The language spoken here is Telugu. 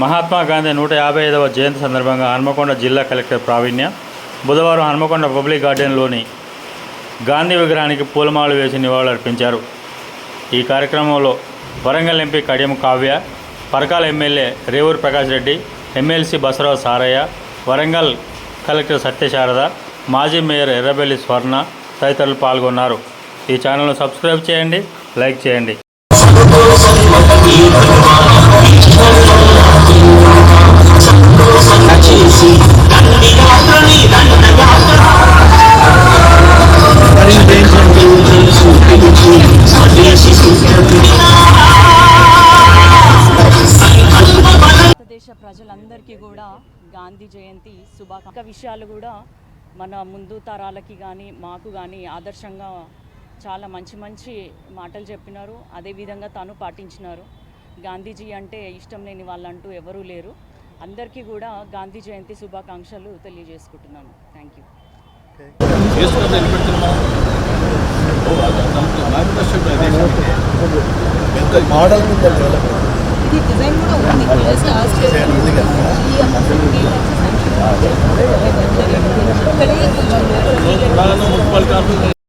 మహాత్మా గాంధీ నూట యాభై ఐదవ జయంతి సందర్భంగా హన్మకొండ జిల్లా కలెక్టర్ ప్రావీణ్య బుధవారం హన్మకొండ పబ్లిక్ గార్డెన్లోని గాంధీ విగ్రహానికి పూలమాలు వేసి నివాళులర్పించారు ఈ కార్యక్రమంలో Warangal MP Kadiyam Kavya Parakala MLA Revuri Prakash Reddy MLC Basarao Saraiah Warangal collector Satyasharada మాజీ మేయర్ ఎర్రబెల్లి స్వర్ణ తదితరులు పాల్గొన్నారు. ఈ ఛానల్ను సబ్స్క్రైబ్ చేయండి లైక్ చేయండి. గాంధీ జయంతి శుభాకాంక్ష విషయాలు కూడా మన ముందు తరాలకి కానీ మాకు కానీ ఆదర్శంగా చాలా మంచి మంచి మాటలు చెప్పినారు. అదేవిధంగా తను పాటించినారు. గాంధీజీ అంటే ఇష్టం లేని వాళ్ళంటూ ఎవరూ లేరు. అందరికీ కూడా గాంధీ జయంతి శుభాకాంక్షలు తెలియజేసుకుంటున్నాను. థ్యాంక్ యూ మోడల్ ఇది డిజైన్ కూడా ఉంది. para na magpalka po.